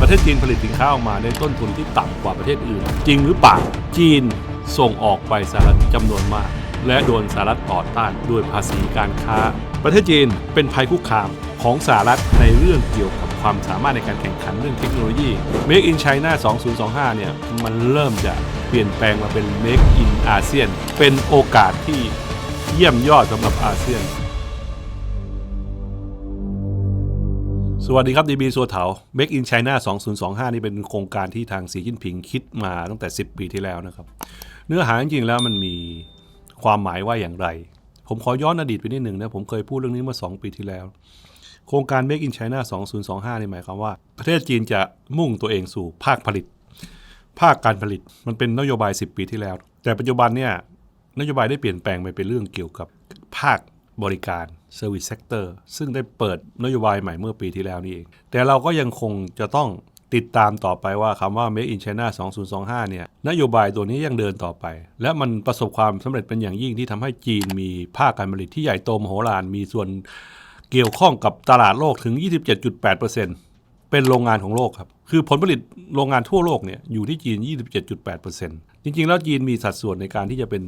ประเทศจีนผลิตสินค้าออกมาในต้นทุนที่ต่ำกว่าประเทศอื่น จริงหรือเปล่าจีนส่งออกไปสหรัฐจำนวนมาก และโดนสหรัฐต่อต้านด้วยภาษีการค้า ประเทศจีนเป็นภัยคุกคามของสหรัฐในเรื่องเกี่ยวกับความสามารถในการแข่งขันเรื่องเทคโนโลยี Make in China 2025 เนี่ย มันเริ่มจะเปลี่ยนแปลงมาเป็น Make in ASEAN เป็นโอกาสที่เยี่ยมยอดสำหรับอาเซียน วัสดีครับดีบีสัวเถา Make in China 2025 นี่เป็นโครงการที่ทางสีจิ้นผิงคิดมาตั้งแต่ 10 ปีที่แล้วนะครับ เนื้อหาจริงๆแล้วมันมีความหมายว่าอย่างไร ผมขอย้อนอดีตไปนิดหนึ่งนะ ผมเคยพูดเรื่องนี้มื่อ2ปีที่แล้ว โครงการ Make in China 2025 นี่หมายความว่า ประเทศจีนจะมุ่งตัวเองสู่ภาคผลิต ภาคการผลิตมันเป็นนโยบาย 10 ปีที่แล้ว แต่ปัจจุบันเนี่ยนโยบายได้เปลี่ยนแปลงไปเป็นเรื่องเกี่ยวกับภาคบริการ Service Sector ซึ่งได้เปิดนโยบายใหม่เมื่อปีที่แล้วนี่เอง แต่เราก็ยังคงจะต้องติดตามต่อไปว่าคำว่า Make in China 2025 เนี่ย นโยบายตัวนี้ยังเดินต่อไป และมันประสบความสำเร็จเป็นอย่างยิ่งที่ทำให้จีนมีภาคการผลิตที่ใหญ่โตมโหฬารมีส่วนเกี่ยวข้องกับตลาดโลกถึง 27.8%เป็นโรงงานของโลกครับ คือผลผลิตโรงงานทั่วโลกเนี่ยอยู่ที่จีน 27.8%จริงๆ แล้วจีนมีสัดส่วนในการที่จะเป็น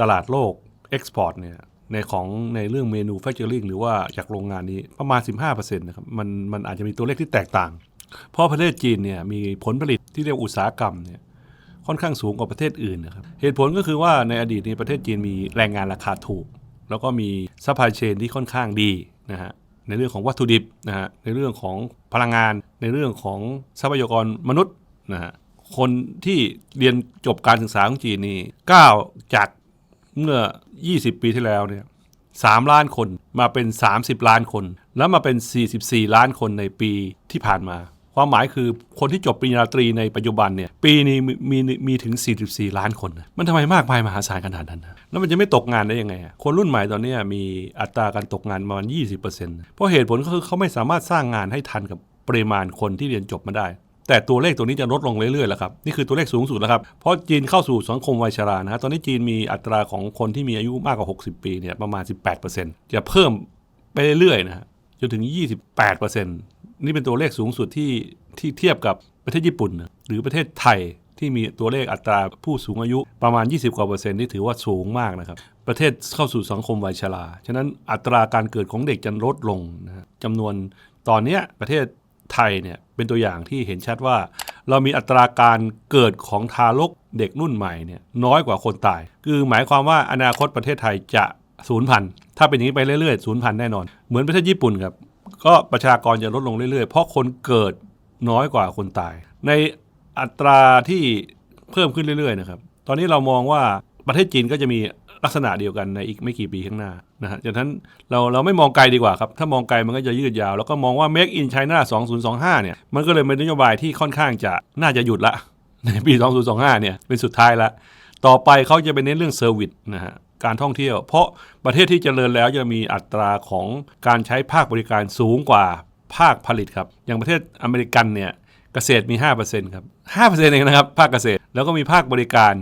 ตลาดโลกเอ็กซ์พอร์ตเนี่ย ในของในเรื่องเมนูแฟคเจอริงหรือว่าจากโรงงานนี้ประมาณ 15%นะครับมันมันอาจจะมีตัวเลขที่แตกต่าง เพราะประเทศจีนเนี่ยมีผลผลิตที่เรียกอุตสาหกรรมเนี่ยค่อนข้างสูงกว่าประเทศอื่นนะครับเหตุผลก็คือว่าในอดีตนี้ประเทศจีนมีแรงงานราคาถูก แล้วก็มีซัพพลายเชนที่ค่อนข้างดีนะฮะในเรื่องของวัตถุดิบนะฮะในเรื่องของพลังงาน ในเรื่องของทรัพยากรมนุษย์นะฮะคนที่เรียนจบการศึกษาของจีนนี่ก้าวจาก เมื่อ 20 ปีที่แล้วเนี่ย3ล้านคนมาเป็น 30 ล้านคน แล้วมาเป็น 44 ล้านคนในปีที่ผ่านมา ความหมายคือคนที่จบปริญญาตรีในปัจจุบันเนี่ยปีนี้มีมีมีถึง 44 ล้านคน มันทำไมมากมายมหาศาลขนาดนั้นนะแล้วมันจะไม่ตกงานได้ยังไง คนรุ่นใหม่ตอนเนี้ยมีอัตราการตกงานประมาณ 20%เพราะเหตุผลก็คือเขาไม่สามารถสร้างงานให้ทันกับปริมาณคนที่เรียนจบมาได้ แต่ตัวเลขตัวนี้จะลดลงเรื่อยๆแล้วครับนี่คือตัวเลขสูงสุดแล้วครับเพราะจีนเข้าสู่สังคมวัยชรานะฮะตอนนี้จีนมีอัตราของคนที่มีอายุมากกว่า 60 ปีเนี่ยประมาณ 18%จะเพิ่มไปเรื่อยๆนะฮะจนถึง 28%นี่เป็นตัวเลขสูงสุดที่ที่เทียบกับประเทศญี่ปุ่นนะหรือประเทศไทยที่มีตัวเลขอัตราผู้สูงอายุประมาณ 20 กว่าเปอร์เซ็นต์นี่ถือว่าสูงมากนะครับ ประเทศเข้าสู่สังคมวัยชรา ฉะนั้นอัตราการเกิดของเด็กจะลดลงนะฮะจำนวนตอนนี้ประเทศ ไทยเนี่ยเป็นตัวอย่างที่เห็นชัดว่า เรามีอัตราการเกิดของทารกเด็กรุ่นใหม่เนี่ยน้อยกว่าคนตาย คือหมายความว่าอนาคตประเทศไทยจะสูญพันธุ์ถ้าเป็นอย่างนี้ไปเรื่อยๆสูญพันธุ์แน่นอน เหมือนประเทศญี่ปุ่นครับก็ประชากรจะลดลงเรื่อยๆ เพราะคนเกิดน้อยกว่าคนตาย ในอัตราที่เพิ่มขึ้นเรื่อยๆนะครับตอนนี้เรามองว่าประเทศจีนก็จะมี ลักษณะเดียวกันในอีกไม่กี่ปีข้างหน้านะฮะจากนั้นเราเราไม่มองไกลดีกว่าครับ ถ้ามองไกลมันก็จะยืดยาว แล้วก็มองว่า Make in China 2025 เนี่ย มันก็เลยเป็นนโยบายที่ค่อนข้างจะน่าจะหยุดละ ในปี 2025 เนี่ยเป็นสุดท้ายละต่อไปเขาจะไปเน้นเรื่องเซอร์วิสนะฮะการท่องเที่ยว เพราะประเทศที่เจริญแล้วจะมีอัตราของการใช้ภาคบริการสูงกว่าภาคผลิตครับ อย่างประเทศอเมริกันเนี่ยเกษตรมี 5%ครับ5%เองนะครับ ภาคเกษตรแล้วก็มีภาคบริการ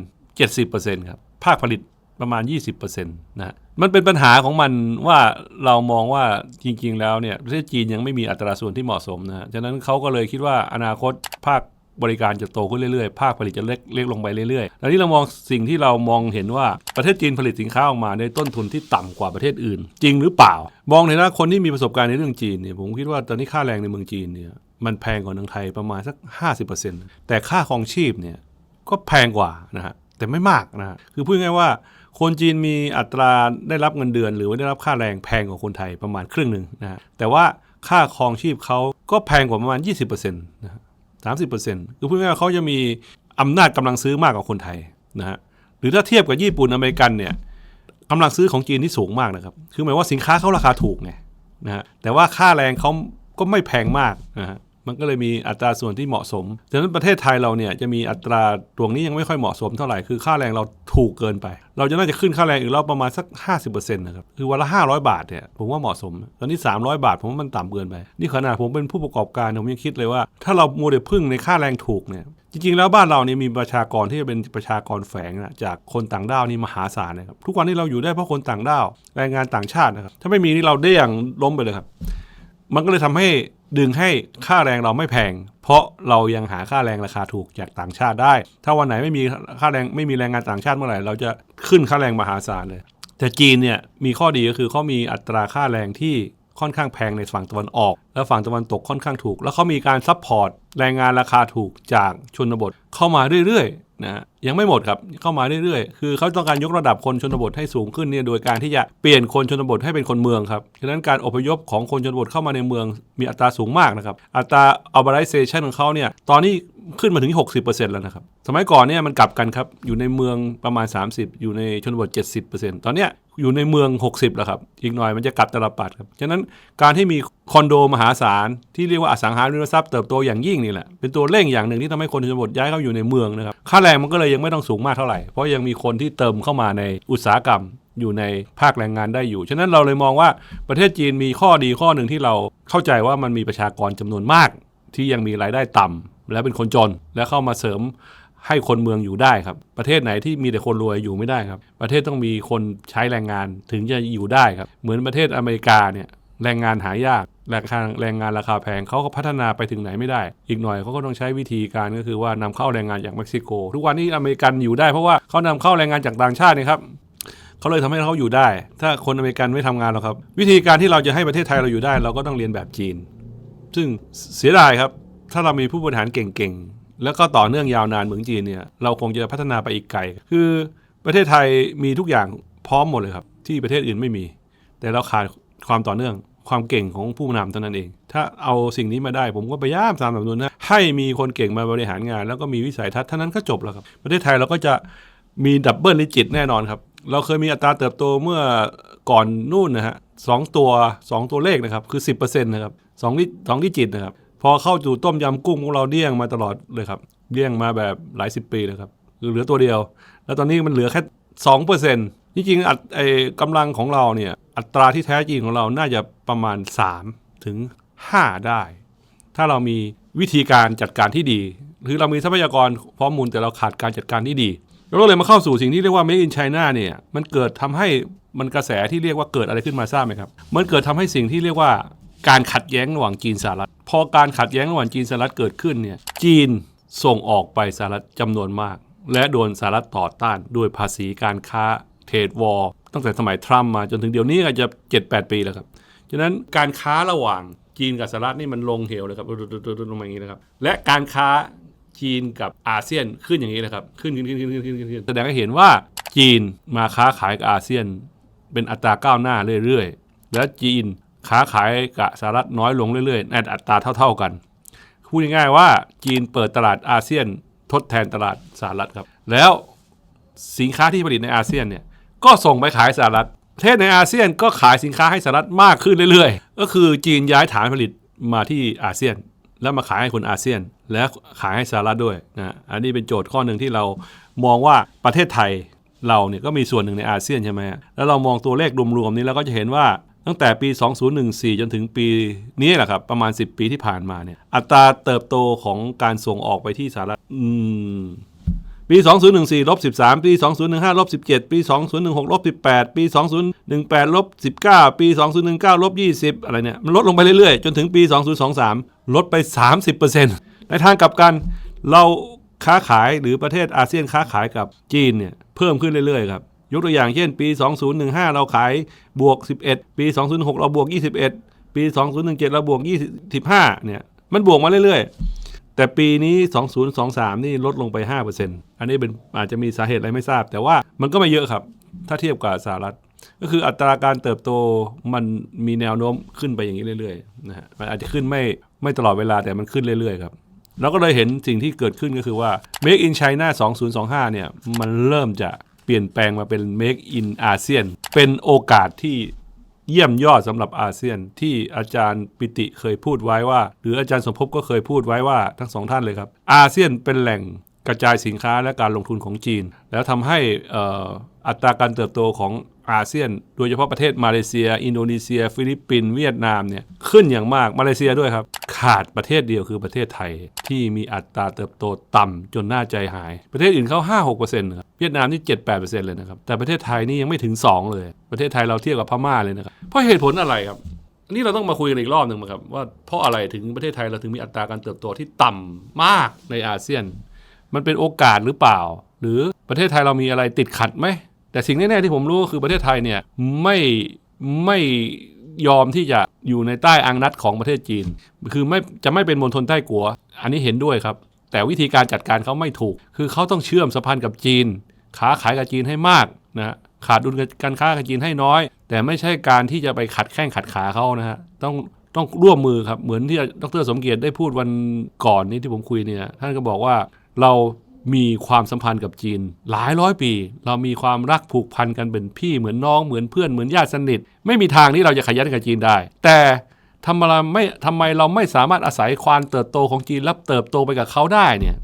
70%ครับ ภาคผลิต ประมาณ 20%นะฮะมันเป็นปัญหาของมันว่าเรามองว่าจริงๆ แล้วเนี่ยประเทศจีนยังไม่มีอัตราส่วนที่เหมาะสมนะฮะฉะนั้นเขาก็เลยคิดว่าอนาคตภาคบริการจะโตขึ้นเรื่อยๆ ภาคผลิตจะเล็กเล็กลงไปเรื่อยๆ แล้วที่เรามองสิ่งที่เรามองเห็นว่าประเทศจีนผลิตสินค้าออกมาในต้นทุนที่ต่ำกว่าประเทศอื่น จริงหรือเปล่า มองในฐานะคนที่มีประสบการณ์ในเรื่องจีนเนี่ยผมคิดว่าตอนนี้ค่าแรงในเมืองจีนเนี่ยมันแพงกว่าเมืองไทยประมาณสัก 50%แต่ค่าครองชีพเนี่ยก็แพงกว่านะฮะแต่ไม่มากนะฮะคือพูดง่ายๆว่า คนจีนมีอัตราได้รับเงินเดือน หรือว่าได้รับค่าแรงแพงกว่าคนไทยประมาณครึ่งหนึ่งนะฮะแต่ว่าค่าครองชีพเขาก็แพงกว่าประมาณ 20%นะฮะสามสิบเปอร์เซ็นต์คือพูดง่ายๆเขาจะมีอำนาจกำลังซื้อมากกว่าคนไทยนะฮะหรือถ้าเทียบกับญี่ปุ่นอเมริกันเนี่ยกำลังซื้อของจีนที่สูงมากนะครับ คือหมายว่าสินค้าเขาราคาถูกไงนะฮะแต่ว่าค่าแรงเขาก็ไม่แพงมากนะฮะ มันก็เลยมีอัตราส่วนที่เหมาะสมฉะนั้นประเทศไทยเราเนี่ยจะมีอัตราตรงนี้ยังไม่ค่อยเหมาะสมเท่าไหร่ คือค่าแรงเราถูกเกินไป เราจะน่าจะขึ้นค่าแรงอีกรอบประมาณสัก 50%นะครับ คือวันละ 500 บาทเนี่ยผมว่าเหมาะสม ตอนนี้ 300 บาทผมว่ามันต่ำเกินไป นี่ขนาดผมเป็นผู้ประกอบการผมยังคิดเลยว่า ถ้าเรามัวแต่พึ่งในค่าแรงถูกเนี่ยจริงๆ แล้วบ้านเราเนี่ยมีประชากรที่จะเป็นประชากรแฝงนะจากคนต่างด้าวนี่มหาศาลนะครับทุกวันนี้เราอยู่ได้เพราะคนต่างด้าวแรงงานต่างชาตินะครับถ้าไม่มีนี่เราได้อย่างล้มไปเลยครับ มันก็เลยทำให้ดึงให้ค่าแรงเราไม่แพง เพราะเรายังหาค่าแรงราคาถูกจากต่างชาติได้ ถ้าวันไหนไม่มีค่าแรงไม่มีแรงงานต่างชาติเมื่อไหร่เราจะขึ้นค่าแรงมหาศาลเลย แต่จีนเนี่ยมีข้อดีก็คือเขามีอัตราค่าแรงที่ค่อนข้างแพงในฝั่งตะวันออก และฝั่งตะวันตกค่อนข้างถูก แล้วเขามีการซัพพอร์ตแรงงานราคาถูกจากชนบทเข้ามาเรื่อยๆ นะยังไม่หมดครับเข้ามาเรื่อยๆ คือเขาต้องการยกระดับคนชนบทให้สูงขึ้นเนี่ยโดยการที่จะเปลี่ยนคนชนบทให้เป็นคนเมืองครับฉะนั้นการอพยพของคนชนบทเข้ามาในเมืองมีอัตราสูงมากนะครับอัตรา urbanization ของเขาเนี่ยตอนนี้ ขึ้นมาถึง 60%แล้วนะครับ สมัยก่อนเนี่ยมันกลับกันครับ อยู่ในเมืองประมาณ 30 อยู่ในชนบท 70%ตอนเนี้ยอยู่ในเมือง 60 แล้วครับ อีกหน่อยมันจะกลับตลปัดครับ ฉะนั้นการที่มีคอนโดมหาศาล ที่เรียกว่าอสังหาริมทรัพย์เติบโตอย่างยิ่งนี่แหละ เป็นตัวเร่งอย่างหนึ่งที่ทำให้คนชนบทย้ายเข้าอยู่ในเมืองนะครับ ค่าแรงมันก็เลยยังไม่ต้องสูงมากเท่าไหร่ เพราะยังมีคนที่เติมเข้ามาในอุตสาหกรรมอยู่ในภาคแรงงานได้อยู่ ฉะนั้นเราเลยมองว่าประเทศจีนมีข้อดีข้อหนึ่งที่เราเข้าใจว่ามันมีประชากรจำนวนมาก ที่ยังมีรายได้ต่ำ และเป็นคนจน และเข้ามาเสริมให้คนเมืองอยู่ได้ครับ ประเทศไหนที่มีแต่คนรวยอยู่ไม่ได้ครับ ประเทศต้องมีคนใช้แรงงานถึงจะอยู่ได้ครับ เหมือนประเทศอเมริกาเนี่ยแรงงานหายากราคาแรงงานราคาแพงเขาก็พัฒนาไปถึงไหนไม่ได้ อีกหน่อยเขาก็ต้องใช้วิธีการก็คือว่านำเข้าแรงงานจากเม็กซิโก ทุกวันนี้อเมริกันอยู่ได้เพราะว่าเขานำเข้าแรงงานจากต่างชาตินี่ครับเขาเลยทำให้เขาอยู่ได้ ถ้าคนอเมริกันไม่ทำงานหรอกครับ วิธีการที่เราจะให้ประเทศไทยเราอยู่ได้ เราก็ต้องเรียนแบบจีน ซึ่งเสียดายครับ ถ้าเรามีผู้บริหารเก่งๆ แล้วก็ต่อเนื่องยาวนานเหมือนจีนเนี่ย เราคงจะพัฒนาไปอีกไกล คือประเทศไทยมีทุกอย่างพร้อมหมดเลยครับ ที่ประเทศอื่นไม่มี แต่เราขาดความต่อเนื่องความเก่งของผู้นำเท่านั้นเอง ถ้าเอาสิ่งนี้มาได้ ผมก็พยายามตามสนับสนุนนะให้มีคนเก่งมาบริหารงาน แล้วก็มีวิสัยทัศน์เท่านั้นก็จบแล้วครับ ประเทศไทยเราก็จะมีดับเบิลดิจิตแน่นอนครับ เราเคยมีอัตราเติบโตเมื่อก่อนนู่นนะฮะสองตัวสองตัวเลขนะครับ คือ 10%นะครับสองดิสองดิจิตนะครับ พอเข้าสู่ต้มยำกุ้งของเราเดี้ยงมาตลอดเลยครับเดี้ยงมาแบบหลายสิบปีเลยครับคือเหลือตัวเดียว แล้วตอนนี้มันเหลือแค่สองเปอร์เซ็นต์จริงๆอัตไอกำลังของเราเนี่ยอัตราที่แท้จริงของเราน่าจะประมาณ 3 ถึง 5 ได้ ถ้าเรามีวิธีการจัดการที่ดีหรือเรามีทรัพยากรพร้อมมูลแต่เราขาดการจัดการที่ดีเราก็เลยมาเข้าสู่สิ่งที่เรียกว่า Made in China เนี่ยมันเกิดทำให้มันกระแสที่เรียกว่าเกิดอะไรขึ้นมาทราบไหมครับ มันเกิดทำให้สิ่งที่เรียกว่า การขัดแย้งระหว่างจีนสหรัฐ พอการขัดแย้งระหว่างจีนสหรัฐเกิดขึ้นเนี่ยจีนส่งออกไปสหรัฐจำนวนมาก และโดนสหรัฐต่อต้านด้วยภาษีการค้าเทรดวอร์ตั้งแต่สมัยทรัมป์มาจนถึงเดี๋ยวนี้ก็จะ 7-8 ปีแล้วครับฉะนั้นการค้าระหว่างจีนกับสหรัฐนี่มันลงเหวเลยครับลงมาอย่างนี้นะครับ และการค้าจีนกับอาเซียนขึ้นอย่างนี้นะครับ ขึ้นขึ้นขึ้นขึ้นขึ้นขึ้นขึ้นแสดงให้เห็นว่าจีนมาค้าขายกับอาเซียน เป็นอัตราก้าวหน้าเรื่อยๆ และจีน ค้าขายกับสหรัฐน้อยลงเรื่อยๆ ในอัตราเท่า ๆกัน พูดง่ายๆว่าจีนเปิดตลาดอาเซียนทดแทนตลาดสหรัฐครับ แล้วสินค้าที่ผลิตในอาเซียนเนี่ยก็ส่งไปขายสหรัฐประเทศในอาเซียนก็ขายสินค้าให้สหรัฐมากขึ้นเรื่อยๆ ก็คือจีนย้ายฐานผลิตมาที่อาเซียน แล้วมาขายให้คนอาเซียน และขายให้สหรัฐด้วยนะอันนี้เป็นโจทย์ข้อหนึ่งที่เรามองว่าประเทศไทยเราเนี่ยก็มีส่วนหนึ่งในอาเซียนใช่ไหมแล้วเรามองตัวเลขรวมๆนี้เราก็จะเห็นว่า ตั้งแต่ปี 2014 จนถึงปีนี้แหละครับ ประมาณ 10 ปีที่ผ่านมาเนี่ย อัตราเติบโตของการส่งออกไปที่สหรัฐอืมปี 2014ลบ13 ปี 2015ลบ17 ปี 2016ลบ18 ปี 2018ลบ19 ปี 2019ลบ20 อะไรเนี่ย มันลดลงไปเรื่อยๆ จนถึงปี 2023 ลดไป 30%ในทางกลับกัน เราค้าขายหรือประเทศอาเซียนค้าขายกับจีนเนี่ย เพิ่มขึ้นเรื่อยๆครับ ยกตัวอย่างเช่นปี 2015 เราขายบวก 11 ปี 2016เราบวก 21 ปี 2017 เราบวก 25 เนี่ย มันบวกมาเรื่อยๆ แต่ปีนี้ 2023 นี่ลดลงไป 5%อันนี้เป็นอาจจะมีสาเหตุอะไรไม่ทราบ แต่ว่ามันก็ไม่เยอะครับ ถ้าเทียบกับสหรัฐ ก็คืออัตราการเติบโตมันมีแนวโน้มขึ้นไปอย่างนี้เรื่อยๆ นะฮะ มันอาจจะขึ้นไม่ไม่ตลอดเวลาแต่มันขึ้นเรื่อยๆ ครับเราก็เลยเห็นสิ่งที่เกิดขึ้นก็คือว่า Make in China 2025 เนี่ย มันเริ่มจะ เปลี่ยนแปลงมาเป็น Make in ASEAN เป็นโอกาสที่เยี่ยมยอดสำหรับอาเซียนที่อาจารย์ปิติเคยพูดไว้ว่า หรืออาจารย์สมภพก็เคยพูดไว้ว่าทั้งสองท่านเลยครับ อาเซียนเป็นแหล่งกระจายสินค้าและการลงทุนของจีน แล้วทำให้อัตราการเติบโตของ อาเซียน โดยเฉพาะประเทศมาเลเซีย อินโดนีเซีย ฟิลิปปินส์เวียดนามเนี่ยขึ้นอย่างมากมาเลเซียด้วยครับ ขาดประเทศเดียวคือประเทศไทยที่มีอัตราเติบโตต่ำจนน่าใจหาย ประเทศอื่นเขา5-6%ครับเวียดนามนี่7-8%เลยนะครับแต่ประเทศไทยนี่ยังไม่ถึง 2 เลย ประเทศไทยเราเทียบกับพม่าเลยนะครับเพราะเหตุผลอะไรครับนนี้เราต้องมาคุยกันอีกรอบหนึ่งครับว่าเพราะอะไรถึงประเทศไทยเราถึงมีอัตราการเติบโตที่ต่ำมากในอาเซียน มันเป็นโอกาสหรือเปล่า หรือประเทศไทยเรามีอะไรติดขัดไหม แต่สิ่งแน่ๆที่ผมรู้ก็คือประเทศไทยเนี่ยไม่ไม่ยอมที่จะอยู่ในใต้อังนัดของประเทศจีน คือไม่จะไม่เป็นมณฑลใต้กัว อันนี้เห็นด้วยครับ แต่วิธีการจัดการเขาไม่ถูก คือเขาต้องเชื่อมสัมพันธ์กับจีนค้าขายกับจีนให้มากนะฮะขาดดุลการค้ากับจีนให้น้อย แต่ไม่ใช่การที่จะไปขัดแข้งขัดขาเขานะฮะต้องต้องร่วมมือครับเหมือนที่ดรสมเกียรติได้พูดวันก่อนนี้ที่ผมคุยเนี่ยท่านก็บอกว่าเรา มีความสัมพันธ์กับจีน หลายร้อยปี เรามีความรักผูกพันกันเป็นพี่เหมือนน้องเหมือนเพื่อนเหมือนญาติสนิท ไม่มีทางที่เราจะขยันกับจีนได้ แต่ทำไมเราไม่ทำไมเราไม่สามารถอาศัยความเติบโตของจีนและเติบโตไปกับเขาได้เนี่ย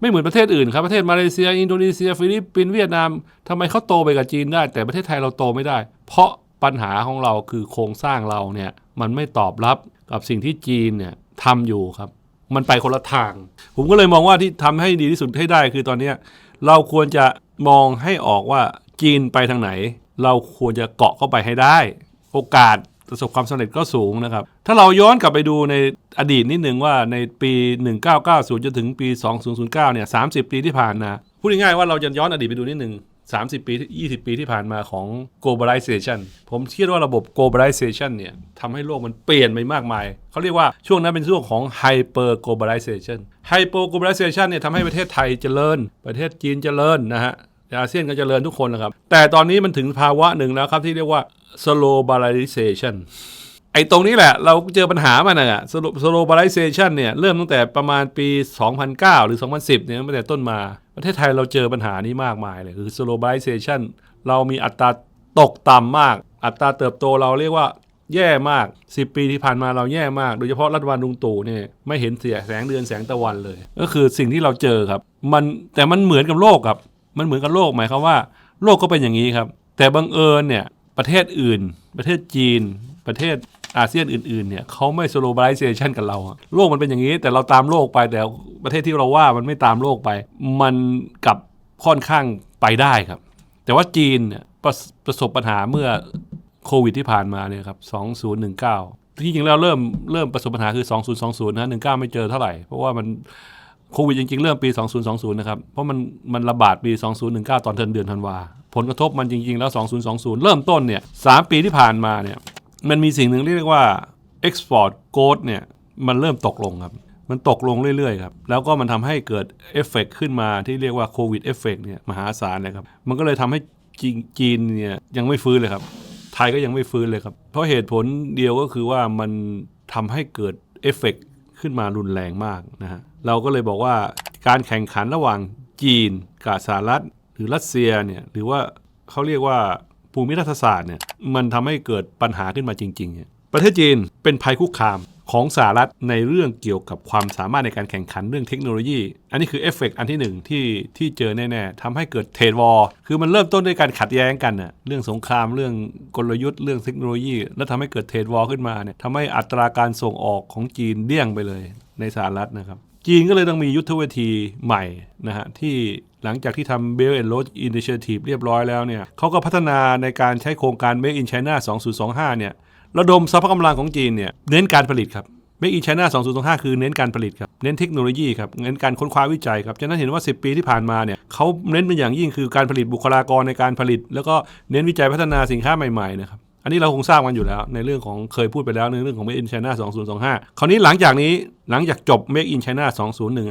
ไม่เหมือนประเทศอื่นครับประเทศมาเลเซีย อินโดนีเซีย ฟิลิปปินส์เวียดนามทำไมเขาโตไปกับจีนได้ แต่ประเทศไทยเราโตไม่ได้ เพราะปัญหาของเราคือโครงสร้างเราเนี่ยมันไม่ตอบรับกับสิ่งที่จีนเนี่ยทำอยู่ครับ มันไปคนละทาง ผมก็เลยมองว่าที่ทำให้ดีที่สุดให้ได้คือตอนเนี้เราควรจะมองให้ออกว่าจีนไปทางไหน เราควรจะเกาะเข้าไปให้ได้ โอกาสประสบความสำเร็จก็สูงนะครับ ถ้าเราย้อนกลับไปดูในอดีตนิดหนึ่งว่าในปี 1990 จนถึงปี 2009 เนี่ย 30 ปีที่ผ่านมา พูดง่ายๆว่าเราจะย้อนอดีตไปดูนิดหนึ่ง 30 ปี 20 ปีที่ผ่านมาของ globalization ผมเชื่อว่าระบบ globalization เนี่ยทำให้โลกมันเปลี่ยนไปมากมาย เขาเรียกว่าช่วงนั้นเป็นช่วงของ hyper globalization hyper globalization เนี่ยทำให้ประเทศไทยเจริญ ประเทศจีนเจริญนะฮะอาเซียนก็เจริญทุกคนนะครับ แต่ตอนนี้มันถึงภาวะหนึ่งแล้วครับที่เรียกว่า slow globalization ไอ้ตรงนี้แหละ เราเจอปัญหามันนะ globalization เนี่ย เริ่มตั้งแต่ประมาณปี 2009 หรือ 2010 เนี่ยตั้งแต่ต้นมา ประเทศไทยเราเจอปัญหานี้มากมายเลย คือ globalization เรามีอัตราตกต่ำมาก อัตราเติบโตเราเรียกว่าแย่มาก 10 ปีที่ผ่านมาเราแย่มาก โดยเฉพาะรัฐบาลลุงตู่เนี่ยไม่เห็นเสียแสงเดือนแสงตะวันเลย ก็คือสิ่งที่เราเจอครับ มันแต่มันเหมือนกับโลกครับ มันเหมือนกับโลกหมายความว่า โลกก็เป็นอย่างนี้ครับ แต่บังเอิญเนี่ยประเทศอื่น ประเทศจีน ประเทศ อาเซียนอื่นๆเนี่ยเขาไม่ globalization กับเรา โลกมันเป็นอย่างนี้ แต่เราตามโลกไปแต่ประเทศที่เราว่ามันไม่ตามโลกไป มันกับค่อนข้างไปได้ครับ แต่ว่าจีนเนี่ยประประสบปัญหาเมื่อโควิดที่ผ่านมาเนี่ยครับ 2019 ที่จริงแล้วเริ่มเริ่มประสบปัญหาคือ 2020 นะ 19 ไม่เจอเท่าไหร่ เพราะว่ามันโควิดจริงๆ เริ่มปี 2020 นะครับ เพราะมันมันระบาดปี 2019 ตอนเดือนเดือนธันวา ผลกระทบมันจริงๆ แล้ว 2020 เริ่มต้นเนี่ย 3 ปีที่ผ่านมาเนี่ย มันมีสิ่งหนึ่งที่เรียกว่า export g o a t เนี่ยมันเริ่มตกลงครับ มันตกลงเรื่อยๆครับ แล้วก็มันทำให้เกิดเอฟเฟกขึ้นมาที่เรียกว่าโควิดเอฟเฟกเนี่ยมหาศาลเลยครับ มันก็เลยทำให้จีนเนี่ยยังไม่ฟื้นเลยครับ ไทยก็ยังไม่ฟื้นเลยครับ เพราะเหตุผลเดียวก็คือว่ามันทำให้เกิดเอฟเฟกขึ้นมารุนแรงมากนะฮะ เราก็เลยบอกว่าการแข่งขันระหว่างจีนกับสหรัฐหรือรัสเซียเนี่ยหรือว่าเขาเรียกว่า ภูมิรัฐศาสตร์เนี่ยมันทำให้เกิดปัญหาขึ้นมาจริงๆเนี่ยประเทศจีนเป็นภัยคุกคามของสหรัฐในเรื่องเกี่ยวกับความสามารถในการแข่งขันเรื่องเทคโนโลยี อันนี้คือเอฟเฟกต์อันที่หนึ่งที่ที่เจอแน่ๆทำให้เกิดเทรดวอร์คือมันเริ่มต้นด้วยการขัดแย้งกันน่ะเรื่องสงครามเรื่องกลยุทธ์เรื่องเทคโนโลยี แล้วทำให้เกิดเทรดวอร์ขึ้นมาเนี่ยทำให้อัตราการส่งออกของจีนเลี่ยงไปเลยในสหรัฐนะครับ จีนก็เลยต้องมียุทธวิธีใหม่นะฮะที่หลังจากที่ทำ Belt and Road Initiative เรียบร้อยแล้วเนี่ยเขาก็พัฒนาในการใช้โครงการ Make in China 2025 เนี่ยระดมทรัพยกำลังของจีนเนี่ยเน้นการผลิตครับ Make in China 2025 คือเน้นการผลิตครับ เน้นเทคโนโลยีครับ เน้นการค้นคว้าวิจัยครับ ฉะนั้นเห็นว่า 10 ปีที่ผ่านมาเนี่ยเขาเน้นเป็นอย่างยิ่งคือการผลิตบุคลากรในการผลิต แล้วก็เน้นวิจัยพัฒนาสินค้าใหม่ๆนะครับ อันนี้เราคงทราบกันอยู่แล้ว ในเรื่องของเคยพูดไปแล้วในเรื่องของ Make in China 2025 คราวนี้หลังจากนี้หลังจากจบ Make in China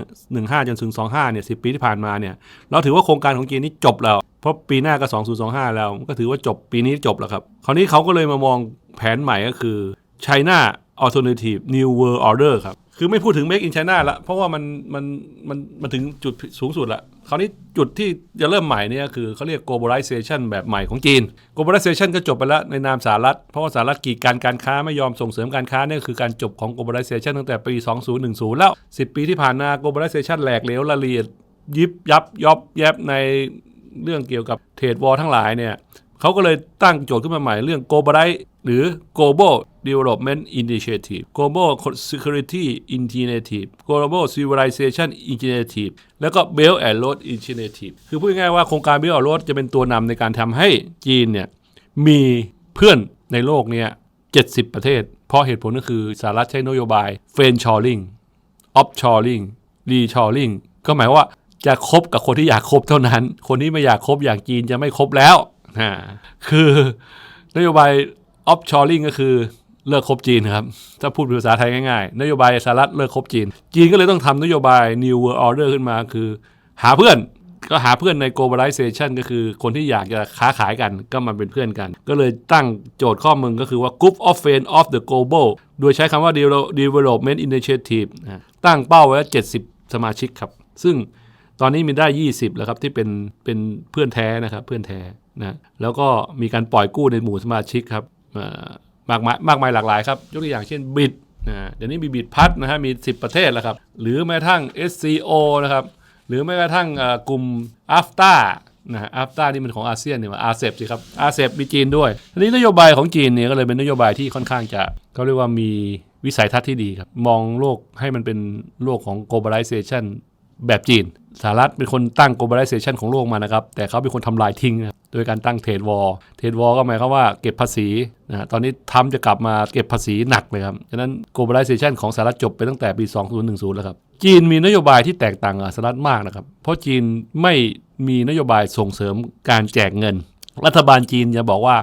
2015 จนถึง 25 เนี่ย 10 ปีที่ผ่านมาเนี่ย เราถือว่าโครงการของจีนนี้จบแล้ว เพราะปีหน้าก็ 2025 แล้ว ก็ถือว่าจบปีนี้จบแล้วครับ คราวนี้เขาก็เลยมามองแผนใหม่ก็คือ China Alternative New World Order ครับ คือไม่พูดถึง Make in China ละเพราะว่ามันมันมันมันถึงจุดสูงสุดละคราวนี้จุดที่จะเริ่มใหม่เนี่ยคือเขาเรียก globalization แบบใหม่ของจีน globalization ก็จบไปแล้วในนามสหรัฐ เพราะว่าสหรัฐกีดการการค้าไม่ยอมส่งเสริมการค้าเนี่ยคือการจบของ globalization ตั้งแต่ปี 2010 แล้ว 10 ปีที่ผ่านมา globalization แหลกเหลวละเอียดยิบยับยอบแยบในเรื่องเกี่ยวกับเทรดวอร์ทั้งหลายเนี่ย เขาก็เลยตั้งโจทย์ขึ้นมาใหม่เรื่อง globalize หรือ global development initiative global security initiative global civilization initiative แล้วก็ belt and road initiative คือพูดง่ายๆว่าโครงการ belt and road จะเป็นตัวนำในการทำให้จีนเนี่ยมีเพื่อนในโลกเนี่ย70 ประเทศ เพราะเหตุผลก็คือสหรัฐใช้นโยบายเฟนชอริงออฟชอริงรีชอริงก็หมายว่าจะคบกับคนที่อยากคบเท่านั้น คนที่ไม่อยากคบอย่างจีนจะไม่คบแล้ว นะคือนโยบายออฟชอริงก็คือเลิกคบจีนครับ ถ้าพูดเป็นภาษาไทยง่ายๆ นโยบายสหรัฐเลิกคบจีน จีนก็เลยต้องทำนโยบาย New World Order ขึ้นมาคือ หาเพื่อนก็หาเพื่อนใน globalization ก็คือคนที่อยากจะค้าขายกันก็มาเป็นเพื่อนกัน ก็เลยตั้งโจทย์ข้อมึงก็คือว่า group of friends of the global โดยใช้คำว่า development initiative ตั้งเป้าไว้ว่า70 สมาชิกครับ ซึ่งตอนนี้มีได้ 20 แล้วครับ ที่เป็นเป็นเพื่อนแท้นะครับเพื่อนแท้ นะแล้วก็มีการปล่อยกู้ในหมู่สมาชิกครับมากมายมากมายหลากหลายครับ ยกตัวอย่างเช่นบิดนะเดี๋ยวนี้มีบิดพัดนะฮะมี 10 ประเทศแล้วครับ หรือแม้กระทั่ง SCO นะครับหรือแม้กระทั่งกลุ่ม AFTA นะฮะ AFTA นี่มันของอาเซียนเนี่ยอาเซบสิครับอาเซบมีจีนด้วยทีนี้นโยบายของจีนเนี่ยก็เลยเป็นนโยบายที่ค่อนข้างจะเขาเรียกว่ามีวิสัยทัศน์ที่ดีครับ มองโลกให้มันเป็นโลกของ globalization แบบจีนสหรัฐเป็นคนตั้ง globalization ของโลกมานะครับ แต่เขาเป็นคนทำลายทิ้งนะโดยการตั้งเทรดวอลเทรดวอลก็หมายความว่าเก็บภาษีนะฮะตอนนี้ทำจะกลับมาเก็บภาษีหนักเลยครับฉะนั้น globalization ของสหรัฐจบไปตั้งแต่ปี 2010 แล้วครับ จีนมีนโยบายที่แตกต่างกับสหรัฐมากนะครับ เพราะจีนไม่มีนโยบายส่งเสริมการแจกเงิน รัฐบาลจีนจะบอกว่า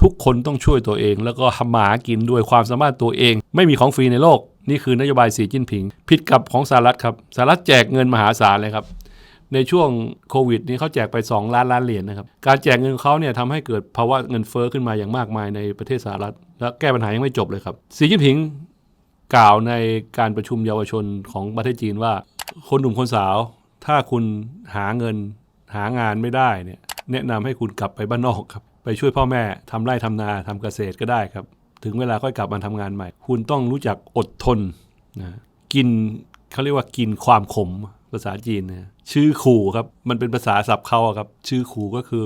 ทุกคนต้องช่วยตัวเอง แล้วก็ทำมาหากินด้วยความสามารถตัวเอง ไม่มีของฟรีในโลก นี่คือนโยบายสีจิ้นผิง ผิดกับของสหรัฐครับสหรัฐแจกเงินมหาศาลเลยครับในช่วงโควิดนี้เขาแจกไป 2 ล้านล้านเหรียญนะครับ การแจกเงินเขาเนี่ยทำให้เกิดภาวะเงินเฟ้อขึ้นมาอย่างมากมายในประเทศสหรัฐ และแก้ปัญหายังไม่จบเลยครับสีจิ้นผิงกล่าวในการประชุมเยาวชนของประเทศจีนว่า คนหนุ่มคนสาว ถ้าคุณหาเงินหางานไม่ได้เนี่ยแนะนำให้คุณกลับไปบ้านนอกครับ ไปช่วยพ่อแม่ทำไร่ทำนาทำเกษตรก็ได้ครับ ถึงเวลาค่อยกลับมาทำงานใหม่ คุณต้องรู้จักอดทนนะกินเขาเรียกว่ากินความขมภาษาจีนนะชื่อขู่ครับมันเป็นภาษาศัพท์เขาครับ ชื่อขู่ก็คือ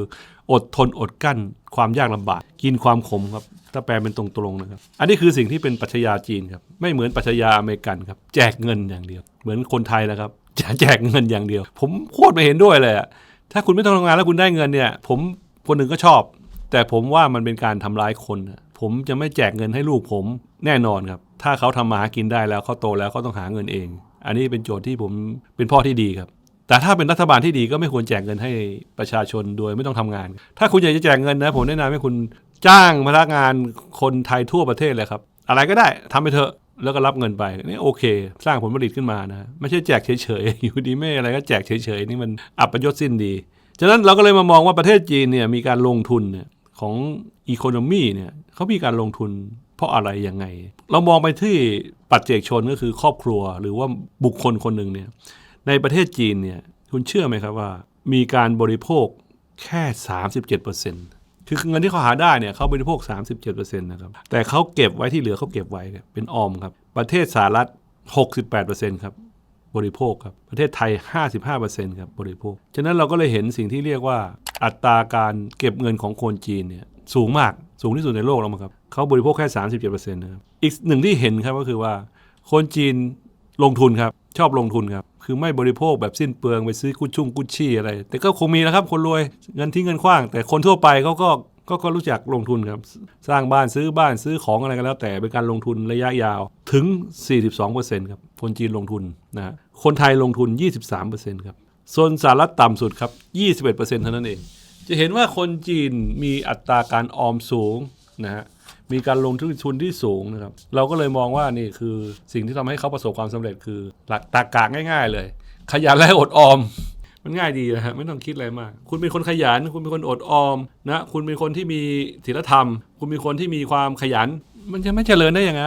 อดทนอดกั้น ความยากลำบาก กินความขมครับถ้าแปลเป็นตรงๆนะครับ อันนี้คือสิ่งที่เป็นปัชญาจีนครับ ไม่เหมือนปัชญาอเมริกันครับ แจกเงินอย่างเดียว เหมือนคนไทยนะครับจะแจกเงินอย่างเดียว ผมโคตรไม่เห็นด้วยเลยอะถ้าคุณไม่ต้องทำงานแล้วคุณได้เงินเนี่ย ผมคนหนึ่งก็ชอบ แต่ผมว่ามันเป็นการทำร้ายคนผมจะไม่แจกเงินให้ลูกผมแน่นอนครับ ถ้าเขาทำมาหากินได้แล้วเขาโตแล้วเขาต้องหาเงินเอง อันนี้เป็นโจทย์ที่ผมเป็นพ่อที่ดีครับ แต่ถ้าเป็นรัฐบาลที่ดีก็ไม่ควรแจกเงินให้ประชาชนโดยไม่ต้องทำงาน ถ้าคุณอยากจะแจกเงินนะผมแนะนำให้คุณจ้างพนักงานคนไทยทั่วประเทศเลยครับ อะไรก็ได้ทำไปเถอะแล้วก็รับเงินไปนี่โอเค สร้างผลผลิตขึ้นมานะไม่ใช่แจกเฉยๆอยู่ดีไม่อะไรก็แจกเฉยๆนี่มันอับประยศสิ้นดี ฉะนั้นเราก็เลยมามองว่าประเทศจีนเนี่ยมีการลงทุนเนี่ย ของอีโคโนมีเนี่ยเขามีการลงทุนเพราะอะไรยังไง เรามองไปที่ปัจเจกชนก็คือครอบครัวหรือว่าบุคคลคนหนึ่งเนี่ยในประเทศจีนเนี่ยคุณเชื่อไหมครับว่า มีการบริโภคแค่ 37%คือเงินที่เขาหาได้เนี่ยเขาบริโภค 37%นะครับแต่เขาเก็บไว้ที่เหลือเขาเก็บไว้เนี่ยเป็นออมครับประเทศสหรัฐ 68%ครับ บริโภคครับประเทศไทย 55%ครับบริโภค ฉะนั้นเราก็เลยเห็นสิ่งที่เรียกว่าอัตราการเก็บเงินของคนจีนเนี่ยสูงมากสูงที่สุดในโลกแล้วมั้งครับเขาบริโภคแค่ 37%นะครับอีกหนึ่งที่เห็นครับก็คือว่าคนจีนลงทุนครับชอบลงทุนครับคือไม่บริโภคแบบสิ้นเปลืองไปซื้อกุชชุ่งกุชชี่อะไร แต่ก็คงมีนะครับคนรวยเงินทิ้งเงินขว้าง แต่คนทั่วไปเขาก็ ก็ก็รู้จักลงทุนครับ สร้างบ้านซื้อบ้านซื้อของอะไรก็แล้ว แต่เป็นการลงทุนระยะยาวถึง 42%ครับคนจีนลงทุนนะคนไทยลงทุน 23%ครับส่วนสหรัฐต่ำสุดครับ 21%เท่านั้นเอง จะเห็นว่าคนจีนมีอัตราการออมสูงนะฮะมีการลงทุนที่สูงนะครับ เราก็เลยมองว่านี่คือสิ่งที่ทำให้เขาประสบความสำเร็จคือ หลักตากาง่าย ๆ เลย ขยันและอดออม มันง่ายดีนะฮะไม่ต้องคิดอะไรมาก คุณเป็นคนขยัน คุณเป็นคนอดออมนะคุณเป็นคนที่มีศีลธรรม คุณเป็นคนที่มีความขยัน มันจะไม่เจริญได้ยังไง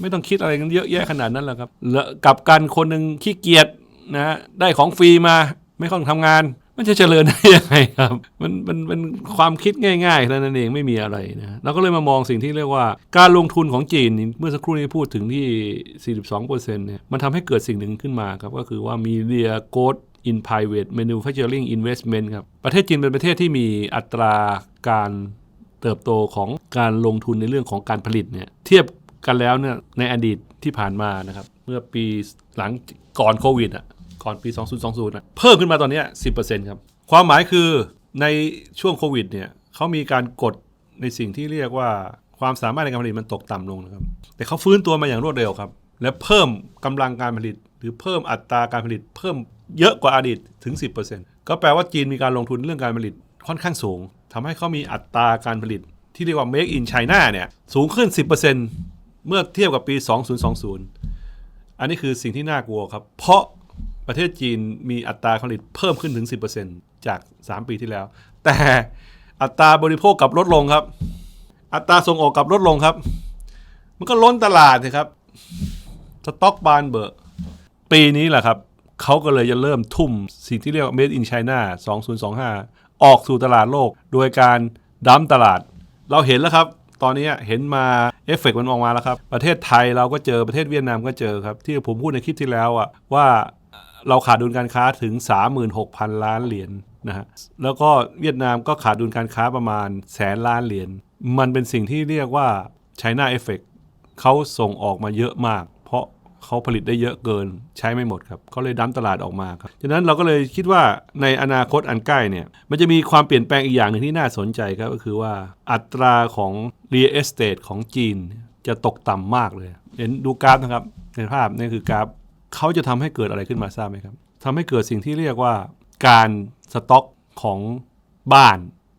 ไม่ต้องคิดอะไรกันเยอะแยะขนาดนั้นหรอกครับแล้วกับกันคนหนึ่งขี้เกียจนะฮะได้ของฟรีมาไม่ต้องทำงาน มันจะเจริญได้ยังไงครับ มันมันเป็นความคิดง่ายๆเท่นั้นเองไม่มีอะไรนะเราก็เลยมามองสิ่งที่เรียกว่า การลงทุนของจีนเมื่อสักครู่นี้พูดถึงที่ 42%เนี่ยมันทำให้เกิดสิ่งหนึ่งขึ้นมาครับก็คือว่ามีเรียโกด in private manufacturing investment ครับ ประเทศจีนเป็นประเทศที่มีอัตราการเติบโตของการลงทุนในเรื่องของการผลิตเนี่ยเทียบกันแล้วเนี่ยในอดีตที่ผ่านมานะครับ เมื่อปีหลังก่อนโควิดอะก่อนปี 2020นะเพิ่มขึ้นมาตอนนี้ 10%ครับ ความหมายคือในช่วงโควิดเนี่ยเขามีการกดในสิ่งที่เรียกว่าความสามารถในการผลิตมันตกต่ำลงนะครับ แต่เขาฟื้นตัวมาอย่างรวดเร็วครับ และเพิ่มกำลังการผลิต หรือเพิ่มอัตราการผลิต เพิ่ม เยอะกว่าอดีตถึง 10%ก็แปลว่าจีนมีการลงทุนเรื่องการผลิตค่อนข้างสูงทำให้เขามีอัตราการผลิตที่เรียกว่า make in China เนี่ยสูงขึ้น 10%เมื่อเทียบกับปี 2020 อันนี้คือสิ่งที่น่ากลัวครับ เพราะประเทศจีนมีอัตราการผลิตเพิ่มขึ้นถึง 10%จาก 3 ปีที่แล้ว แต่อัตราบริโภคกับลดลงครับ อัตราส่งออกกับลดลงครับ มันก็ล้นตลาดนะครับ สต็อกบานเบอร์ ปีนี้แหละครับ เขาก็เลยจะเริ่มทุ่มสิ่งที่เรียกว่า Made in China 2025 ออกสู่ตลาดโลก โดยการดั้มตลาด เราเห็นแล้วครับ ตอนนี้เห็นมาเอฟเฟกต์มันออกมาแล้วครับ ประเทศไทยเราก็เจอประเทศเวียดนามก็เจอครับ ที่ผมพูดในคลิปที่แล้วอะว่าเราขาดดุลการค้าถึง 36,000 ล้านเหรียญนะฮะแล้วก็เวียดนามก็ขาดดุลการค้าประมาณแสนล้านเหรียญมันเป็นสิ่งที่เรียกว่า China Effect เขาส่งออกมาเยอะมาก เขาผลิตได้เยอะเกินใช้ไม่หมดครับเขาเลยดั้มตลาดออกมาครับฉะนั้นเราก็เลยคิดว่าในอนาคตอันใกล้เนี่ยมันจะมีความเปลี่ยนแปลงอีกอย่างหนึ่งที่น่าสนใจครับก็คือว่าอัตราของ real estate ของจีนจะตกต่ำมากเลย เห็นดูกราฟนะครับในภาพนี่คือกราฟเขาจะทำให้เกิดอะไรขึ้นมาทราบไหมครับทำให้เกิดสิ่งที่เรียกว่าการสต็อกของบ้าน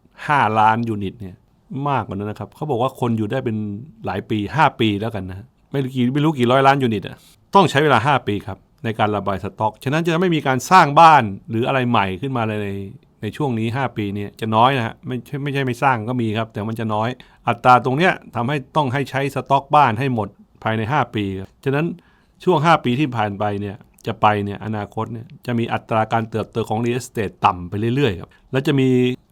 5 ล้านยูนิตเนี่ยมากกว่านั้นนะครับเขาบอกว่าคนอยู่ได้เป็นหลายปี 5 ปีแล้วกันนะไม่รู้กี่ไม่รู้กี่ร้อยล้านยูนิตอะ ต้องใช้เวลา 5 ปีครับในการระบายสต็อก ฉะนั้นจะไม่มีการสร้างบ้านหรืออะไรใหม่ขึ้นมาเลยในในช่วงนี้ 5 ปีเนี้จะน้อยนะฮะไม่ใช่ไม่ใช่ไม่สร้างก็มีครับ แต่มันจะน้อย อัตราตรงเนี้ยทำให้ต้องให้ใช้สต็อกบ้านให้หมดภายใน 5 ปีครับฉะนั้นช่วง 5 ปีที่ผ่านไปเนี่ยจะไปเนี่ยอนาคตเนี่ยจะมีอัตราการเติบโตของ real estate ต่ำไปเรื่อยๆครับแล้วจะมี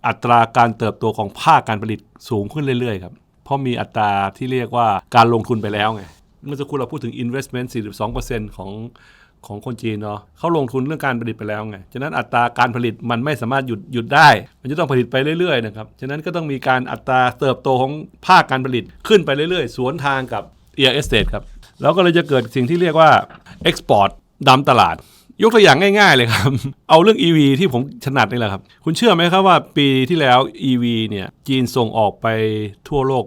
อัตราการเติบโตของภาคการผลิตสูงขึ้นเรื่อยๆครับเพราะมีอัตราที่เรียกว่าการลงทุนไปแล้วไง เมื่อสักครู่เราพูดถึง investment 42%ของของคนจีนเนาะเขาลงทุนเรื่องการผลิตไปแล้วไง ฉะนั้นอัตราการผลิตมันไม่สามารถหยุดหยุดได้ มันจะต้องผลิตไปเรื่อยๆนะครับ ฉะนั้นก็ต้องมีการอัตราเติบโตของภาคการผลิตขึ้นไปเรื่อยๆ สวนทางกับ real estate ครับ แล้วก็เลยจะเกิดสิ่งที่เรียกว่า export ดำตลาด ยกตัวอย่างง่ายๆเลยครับ เอาเรื่อง EV ที่ผมถนัดนี่แหละครับ คุณเชื่อไหมครับว่าปีที่แล้ว EV เนี่ยจีนส่งออกไปทั่วโลก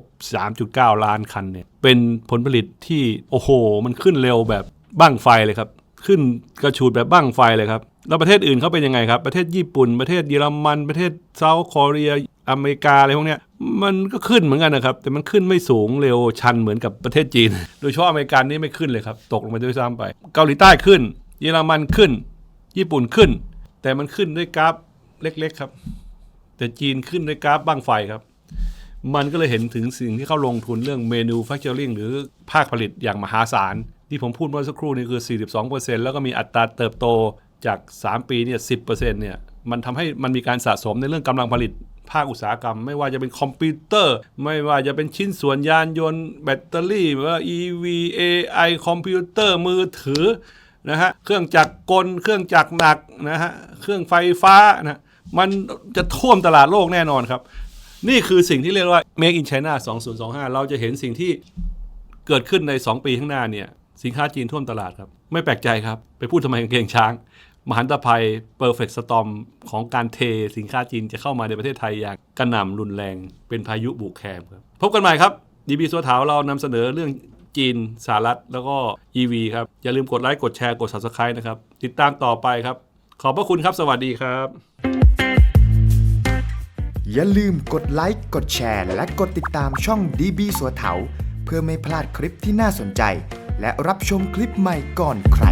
3.9 ล้านคันเนี่ยเป็นผลผลิตที่โอ้โห มันขึ้นเร็วแบบบั้งไฟเลยครับ ขึ้นกระฉูดแบบบั้งไฟเลยครับ แล้วประเทศอื่นเขาเป็นยังไงครับ ประเทศญี่ปุ่น ประเทศเยอรมัน ประเทศเซาท์คอเรียอเมริกาอะไรพวกเนี้ยมันก็ขึ้นเหมือนกันนะครับ แต่มันขึ้นไม่สูงเร็วชันเหมือนกับประเทศจีน โดยเฉพาะอเมริกันนี่ไม่ขึ้นเลยครับ ตกลงไปด้วยซ้ำไป เกาหลีใต้ขึ้น เยอรมันขึ้น ญี่ปุ่นขึ้น แต่มันขึ้นด้วยกราฟเล็ก ๆ ครับ แต่จีนขึ้นด้วยกราฟบ้างไฟครับ มันก็เลยเห็นถึงสิ่งที่เขาลงทุนเรื่อง manufacturing หรือภาคผลิตอย่างมหาศาล ที่ผมพูดเมื่อสักครู่นี้คือ 42%แล้วก็มีอัตราเติบโตจาก 3 ปีเนี่ย 10%เนี่ย มันทำให้มันมีการสะสมในเรื่องกำลังผลิตภาคอุตสาหกรรม ไม่ว่าจะเป็นคอมพิวเตอร์ ไม่ว่าจะเป็นชิ้นส่วนยานยนต์ แบตเตอรี่ว่า EV AI คอมพิวเตอร์มือถือ นะฮะเครื่องจักรกลเครื่องจักรหนักนะฮะเครื่องไฟฟ้านะมันจะท่วมตลาดโลกแน่นอนครับ นี่คือสิ่งที่เรียกว่า Make in China 2025 เราจะเห็นสิ่งที่เกิดขึ้นใน 2 ปีข้างหน้าเนี่ยสินค้าจีนท่วมตลาดครับ ไม่แปลกใจครับ ไปพูดทำไมกางเกงช้าง มหันตภัย Perfect Storm ของการเทสินค้าจีนจะเข้ามาในประเทศไทยอย่างกระหน่ำรุนแรงเป็นพายุบุกแคมครับ พบกันใหม่ครับดีบีสัวเถาเรานำเสนอเรื่อง จีนสหรัฐ แล้วก็ EV ครับ อย่าลืมกดไลค์ กดแชร์ กด Subscribe นะครับ ติดตามต่อไปครับ ขอบพระคุณครับ สวัสดีครับ อย่าลืมกดไลค์ กดแชร์ และกดติดตามช่อง DB สัวเถาเพื่อไม่พลาดคลิปที่น่าสนใจ และรับชมคลิปใหม่ก่อนใคร